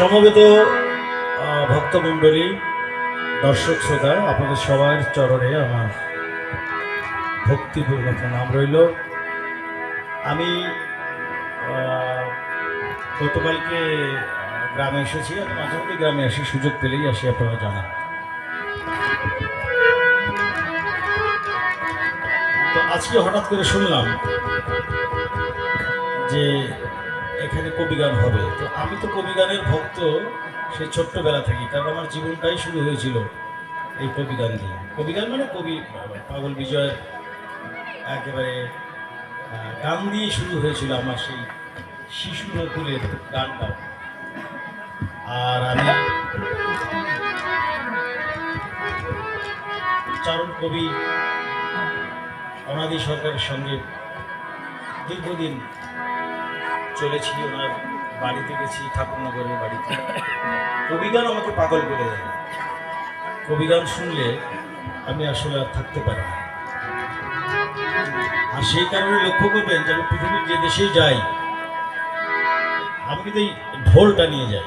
সমবেত ভক্তমণ্ডলী, দর্শক শ্রোতা, আপনাদের সবার চরণে আমার ভক্তিপূর্ণ প্রণাম রইল। আমি গতকালকে গ্রামে এসেছি আমি মাঝে মধ্যে গ্রামে আসি, সুযোগ পেলেই আসি, আপনারা জানেন। তো আজকে হঠাৎ করে শুনলাম যে এখানে কবিগান হবে। তো আমি তো কবিগানের ভক্ত সেই ছোট্টবেলা থেকে কারণ আমার জীবনটাই শুরু হয়েছিল এই কবিগান দিয়ে। কবিগান মানে কবি, পাগল বিজয়ের একেবারে গান দিয়ে শুরু হয়েছিল আমার সেই শিশু নকুলের গানটা। আর আমি চারণ কবি, অনাদি সরকারের সঙ্গে দীর্ঘদিন চলেছি ওনার বাড়িতে গেছি, ঠাকুরনগরের বাড়িতে। কবিগান আমাকে পাগল করে দেয়। কবিগান শুনলে আমি আসলে আর থাকতে পারি না। আর সেই কারণে লক্ষ্য করবেন যে আমি পৃথিবীর যে দেশেই যাই, আমি কিন্তু এই ঢোলটা নিয়ে যাই।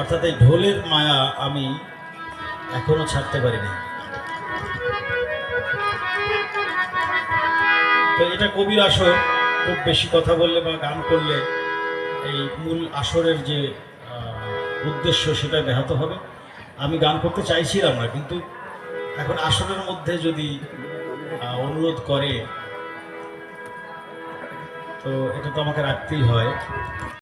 অর্থাৎ এই ঢোলের মায়া আমি এখনও ছাড়তে পারিনি। তো এটা কবির আসর। খুব বেশি কথা বললে বা গান করলে এই মূল আসরের যে উদ্দেশ্য সেটা ব্যাহত হবে। আমি গান করতে চাইছিলাম না, কিন্তু এখন আসরের মধ্যে যদি অনুরোধ করে, তো এটা তো আমাকে রাখতেই হয়।